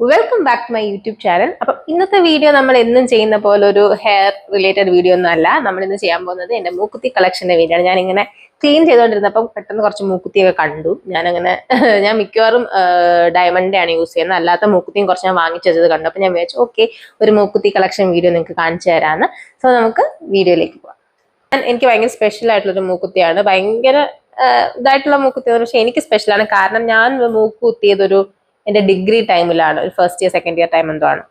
Welcome back to my YouTube channel അപ്പൊ ഇന്നത്തെ video നമ്മൾ എന്നും ചെയ്യുന്ന പോലെ ഒരു ഹെയർ റിലേറ്റഡ് വീഡിയോ ഒന്നും അല്ല. നമ്മൾ ഇന്ന് ചെയ്യാൻ പോകുന്നത് എന്റെ മൂക്കുത്തി കളക്ഷന്റെ വീഡിയോ ആണ്. ഞാനിങ്ങനെ ക്ലീൻ ചെയ്തുകൊണ്ടിരുന്നപ്പം പെട്ടെന്ന് കുറച്ച് മൂക്കുത്തിയൊക്കെ കണ്ടു. ഞാനങ്ങനെ ഞാൻ മിക്കവാറും ഡയമണ്ടിന്റെ ആണ് യൂസ് ചെയ്യുന്നത്. അല്ലാത്ത മൂക്കുത്തിയും കുറച്ച് ഞാൻ വാങ്ങിച്ചു വെച്ചത് കണ്ടു അപ്പൊ ഞാൻ വിചാരിച്ചു ഓക്കെ ഒരു മൂക്കുത്തി കളക്ഷൻ വീഡിയോ നിങ്ങൾക്ക് കാണിച്ചു തരാന്ന്. സോ നമുക്ക് വീഡിയോയിലേക്ക് പോവാം. എനിക്ക് ഭയങ്കര സ്പെഷ്യൽ ആയിട്ടുള്ള ഒരു മൂക്കുത്തിയാണ്. ഭയങ്കര ഇതായിട്ടുള്ള മൂക്കുത്തി പക്ഷെ എനിക്ക് സ്പെഷ്യലാണ് കാരണം ഞാൻ മൂക്ക് എന്റെ ഡിഗ്രി ടൈമിലാണ്. ഒരു first year second year time എന്തോ ആണ്.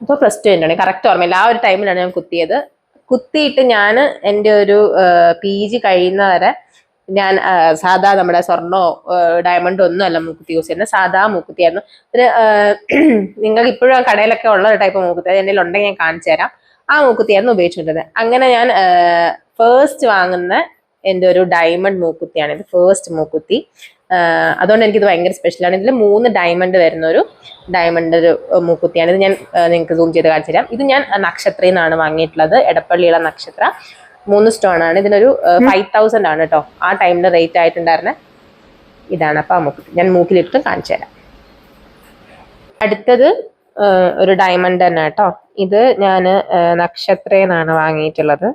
അപ്പോൾ പ്ലസ് ടു എന്റെ കറക്റ്റ് ഓർമ്മയില്ല. ആ ഒരു ടൈമിലാണ് ഞാൻ കുത്തിയത്. കുത്തിയിട്ട് ഞാൻ എന്റെ ഒരു പി ജി കഴിയുന്നവരെ ഞാൻ സാധാ നമ്മുടെ സ്വർണോ ഡയമണ്ടോ ഒന്നും അല്ല മൂക്കുത്തി യൂസ് ചെയ്യുന്നത്. സാധാ മൂക്കുത്തിയായിരുന്നു. ഒരു നിങ്ങൾക്ക് ഇപ്പോഴും കടയിലൊക്കെ ഉള്ള ഒരു ടൈപ്പ് മൂക്കുത്തി എന്റെ ഉണ്ടെങ്കിൽ ഞാൻ കാണിച്ചു തരാം. ആ മൂക്കുത്തിയായിരുന്നു ഉപയോഗിച്ചുകൊണ്ടിരുന്നത്. അങ്ങനെ ഞാൻ ഫേസ്റ്റ് വാങ്ങുന്ന എന്റെ ഒരു ഡയമണ്ട് മൂക്കുത്തിയാണ് ഇത്. ഫേസ്റ്റ് മൂക്കുത്തി. അതുകൊണ്ട് എനിക്കിത് ഭയങ്കര സ്പെഷ്യലാണ് ഇതിൽ മൂന്ന് ഡയമണ്ട് വരുന്ന ഒരു ഡയമണ്ട് ഒരു മൂക്കുത്തിയാണ്. ഇത് ഞാൻ നിങ്ങൾക്ക് സൂം ചെയ്ത് കാണിച്ചു തരാം. ഇത് ഞാൻ നക്ഷത്രയിൽ നിന്നാണ് വാങ്ങിയിട്ടുള്ളത്. എടപ്പള്ളിയുള്ള നക്ഷത്ര. മൂന്ന് സ്റ്റോൺ ആണ്. ഇതിനൊരു ഫൈവ് തൗസൻഡ് ആണ് കേട്ടോ ആ ടൈമിൽ റേറ്റ് ആയിട്ടുണ്ടായിരുന്ന ഇതാണ്. അപ്പം ആ മൂക്കുത്തി ഞാൻ മൂക്കിലിട്ട് കാണിച്ചു തരാം. അടുത്തത് ഒരു ഡയമണ്ട് തന്നെ കേട്ടോ ഇത് ഞാൻ നക്ഷത്രയിൽ നിന്നാണ് വാങ്ങിയിട്ടുള്ളത്.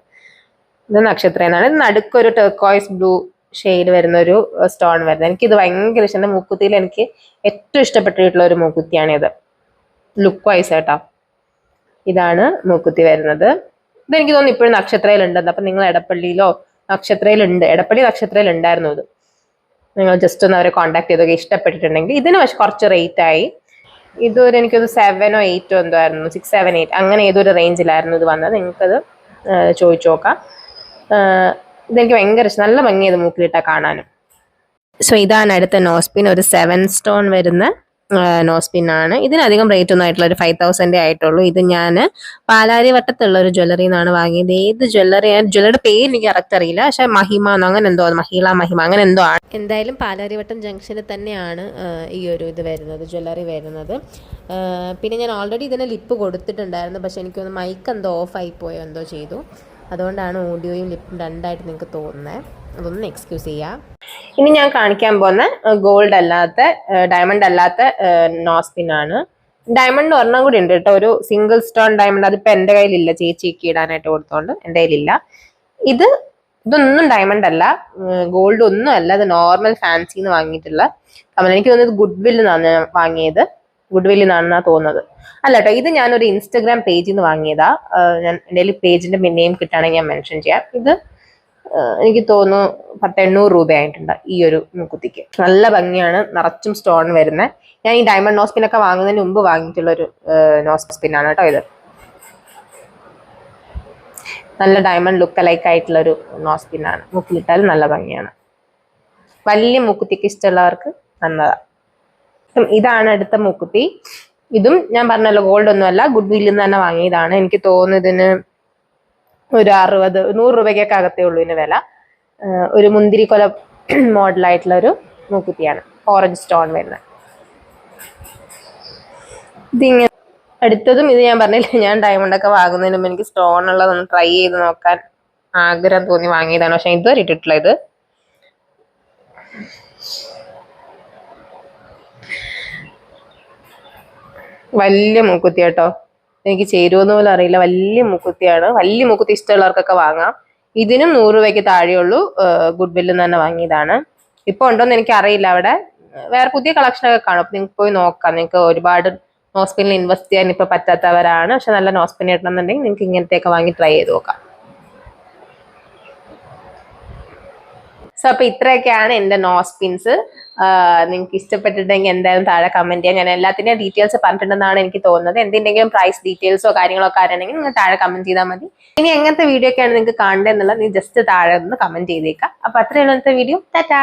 ഇത് നക്ഷത്രയിൽ ഇത് നടുക്കൊരു ടെർക്കോയ്സ് ബ്ലൂ ഷെയ്ഡ് വരുന്ന ഒരു സ്റ്റോൺ വരുന്നത്. എനിക്കിത് ഭയങ്കര ഇഷ്ടം. എന്റെ മൂക്കുത്തിയിൽ എനിക്ക് ഏറ്റവും ഇഷ്ടപ്പെട്ടിട്ടുള്ള ഒരു മൂക്കുത്തിയാണിത്. ലുക്ക് വൈസ് കേട്ടോ ഇതാണ് മൂക്കുത്തി വരുന്നത്. ഇതെനിക്ക് തോന്നുന്നു ഇപ്പോഴും നക്ഷത്രയിലുണ്ടെന്ന്. അപ്പം നിങ്ങൾ എടപ്പള്ളിയിലോ നക്ഷത്രയിലുണ്ട് എടപ്പള്ളി നക്ഷത്രയിലുണ്ടായിരുന്നു ഇത്. നിങ്ങൾ ജസ്റ്റ് ഒന്ന് അവരെ കോൺടാക്ട് ചെയ്തൊക്കെ ഇഷ്ടപ്പെട്ടിട്ടുണ്ടെങ്കിൽ ഇതിന് പക്ഷെ കുറച്ച് റേറ്റ് ആയി. ഇതൊരു എനിക്കൊരു സെവനോ എയ്റ്റോ എന്തോ ആയിരുന്നു. സിക്സ് സെവൻ എയ്റ്റ് അങ്ങനെ ഏതൊരു റേഞ്ചിലായിരുന്നു ഇത് വന്നത്. നിങ്ങൾക്കത് ചോദിച്ചു നോക്കാം. ഇതെനിക്ക് ഭയങ്കര ഇഷ്ടം. നല്ല ഭംഗിയത് മൂക്കിലിട്ടാ കാണാനും. സോ ഇതാണ് അടുത്ത നോസ്പിൻ. ഒരു സെവൻ സ്റ്റോൺ വരുന്ന നോസ്പിൻ ആണ്. ഇതിനധികം റേറ്റ് ഒന്നും ആയിട്ടുള്ള ഒരു ഫൈവ് തൗസൻഡേ ആയിട്ടുള്ളൂ. ഇത് ഞാൻ പാലാരി വട്ടത്തുള്ള ഒരു ജ്വല്ലറിയിൽ നിന്നാണ് വാങ്ങിയത്. ഏത് ജ്വല്ലറി ജ്വല്ലറിയുടെ പേര് എനിക്ക് കറക്റ്റ് അറിയില്ല. പക്ഷെ മഹിമ എന്നോ അങ്ങനെ എന്തോ മഹിള മഹിമ അങ്ങനെ എന്തോ ആണ്. എന്തായാലും പാലാരിവട്ടം ജംഗ്ഷനിൽ തന്നെയാണ് ഈ ഒരു ഇത് വരുന്നത് ജ്വല്ലറി വരുന്നത്. പിന്നെ ഞാൻ ഓൾറെഡി ഇതിന് ലിപ്പ് കൊടുത്തിട്ടുണ്ടായിരുന്നു. പക്ഷെ എനിക്കൊന്ന് മൈക്ക് എന്തോ ഓഫായി പോയോ എന്തോ ചെയ്തു. അതുകൊണ്ടാണ് ഓഡിയോയും ലിപ്പും രണ്ടായിട്ട് നിങ്ങൾക്ക് തോന്നുന്നത്. അതൊന്ന് എക്സ്ക്യൂസ് ചെയ്യാം. ഇനി ഞാൻ കാണിക്കാൻ പോകുന്ന ഗോൾഡ് അല്ലാത്ത ഡയമണ്ട് അല്ലാത്ത നോസ്പിൻ ആണ്. ഡയമണ്ട് ഒരെണ്ണം കൂടി ഉണ്ട് കേട്ടോ. ഒരു സിംഗിൾ സ്റ്റോൺ ഡയമണ്ട് അതിപ്പോ എന്റെ കയ്യിലില്ല. ചേച്ചി ഇടാനായിട്ട് കൊടുത്തോണ്ട് എന്റെ കയ്യിലില്ല. ഇത് ഇതൊന്നും ഡയമണ്ട് അല്ല. ഗോൾഡ് ഒന്നും അല്ല. ഇത് നോർമൽ ഫാൻസിന്ന് വാങ്ങിയിട്ടുള്ള. കമൽ എനിക്ക് തോന്നുന്നത് ഗുഡ് ഞാൻ വാങ്ങിയത്. ഗുഡ് വില്ലിൽ നിന്നാണെന്നാ തോന്നുന്നത്. അല്ല കേട്ടോ ഇത് ഞാനൊരു ഇൻസ്റ്റഗ്രാം പേജിൽ നിന്ന് വാങ്ങിയതാ. ഞാൻ എന്റെ പേജിന്റെ നെയിം കിട്ടുകയാണെങ്കിൽ ഞാൻ മെൻഷൻ ചെയ്യാം. ഇത് എനിക്ക് തോന്നുന്നു പത്ത് എണ്ണൂറ് രൂപയായിട്ടുണ്ട് ഈ ഒരു കുത്തിക്ക്. നല്ല ഭംഗിയാണ് നിറച്ചും സ്റ്റോൺ വരുന്നത് ഞാൻ ഈ ഡയമണ്ട് നോസ്പിൻ പിന്നൊക്കെ വാങ്ങുന്നതിന് മുമ്പ് വാങ്ങിയിട്ടുള്ള ഒരു നോസ്പിൻ ആണ് കേട്ടോ ഇത്. നല്ല ഡയമണ്ട് ലുക്ക് ലൈക്ക് ആയിട്ടുള്ള ഒരു നോസ്പിൻ ആണ്. മുക്കിലിട്ടാൽ നല്ല ഭംഗിയാണ്. വലിയ മൂക്കുത്തിക്ക് ഇഷ്ടമുള്ളവർക്ക് ഉം, ഇതാണ് അടുത്ത മൂക്കുത്തി. ഇതും ഞാൻ പറഞ്ഞല്ലോ ഗോൾഡ് ഒന്നുമല്ല ഗുഡ് വില്ലിൽ നിന്ന് തന്നെ വാങ്ങിയതാണ്. എനിക്ക് തോന്നുന്നു ഇതിന് ഒരു അറുപത് നൂറ് രൂപയ്ക്കൊക്കെ അകത്തേ ഉള്ളൂ ഇതിന് വില. ഒരു മുന്തിരി കൊല മോഡലായിട്ടുള്ള ഒരു മൂക്കുത്തിയാണ് ഓറഞ്ച് സ്റ്റോൺ വരുന്നത്. ഇതിങ്ങനെ അടുത്തതും ഇത് ഞാൻ പറഞ്ഞില്ല ഞാൻ ഡയമണ്ട് ഒക്കെ വാങ്ങുന്നതിന് മുമ്പ് എനിക്ക് സ്റ്റോൺ ഉള്ളതൊന്ന് ട്രൈ ചെയ്ത് നോക്കാൻ ആഗ്രഹം തോന്നി വാങ്ങിയതാണ്. പക്ഷെ ഇതുവരെ ഇട്ടിട്ടില്ല ഇത്. വലിയ മൂക്കുത്തി കേട്ടോ. എനിക്ക് ചേരുമെന്ന് പോലും അറിയില്ല. വലിയ മൂക്കുത്തിയാണ്. വലിയ മൂക്കുത്തി ഇഷ്ടമുള്ളവർക്കൊക്കെ വാങ്ങാം. ഇതിനും നൂറ് രൂപയ്ക്ക് താഴെയുള്ളൂ. ഗുഡ് ബില്ലിൽ തന്നെ വാങ്ങിയതാണ്. ഇപ്പൊ ഉണ്ടോന്ന് എനിക്ക് അറിയില്ല അവിടെ. വേറെ പുതിയ കളക്ഷനൊക്കെ കാണും. അപ്പൊ നിങ്ങൾക്ക് പോയി നോക്കാം. നിങ്ങൾക്ക് ഒരുപാട് നോസ്പിനിൽ ഇൻവെസ്റ്റ് ചെയ്യാൻ ഇപ്പൊ പറ്റാത്തവരാണ്. പക്ഷെ നല്ല നോസ്പിൻ ഇടണമെന്നുണ്ടെങ്കിൽ നിങ്ങൾക്ക് ഇങ്ങനത്തെയൊക്കെ വാങ്ങി ട്രൈ ചെയ്ത് നോക്കാം. സോ അപ്പൊ ഇത്രയൊക്കെയാണ് എന്റെ നോസ്പിൻസ് നിങ്ങൾക്ക് ഇഷ്ടപ്പെട്ടിട്ടുണ്ടെങ്കിൽ എന്തായാലും താഴെ കമന്റ് ചെയ്യാം. ഞാൻ എല്ലാത്തിന്റെയും ഡീറ്റെയിൽസ് പറഞ്ഞിട്ടുണ്ടെന്നാണ് എനിക്ക് തോന്നുന്നത്. എന്തിന്റെങ്കിലും പ്രൈസ് ഡീറ്റെയിൽസോ കാര്യങ്ങളോ ഒക്കെ ആരാണെങ്കിൽ നിങ്ങൾ താഴെ കമന്റ് ചെയ്താൽ മതി. ഇനി എങ്ങനത്തെ വീഡിയോ ഒക്കെയാണ് നിങ്ങൾക്ക് കാണേണ്ടത് എന്നുള്ളത് നീ ജസ്റ്റ് താഴെ ഒന്ന് കമന്റ് ചെയ്തേക്കാം. അപ്പൊ അത്രയുള്ള വീഡിയോ ടാറ്റാ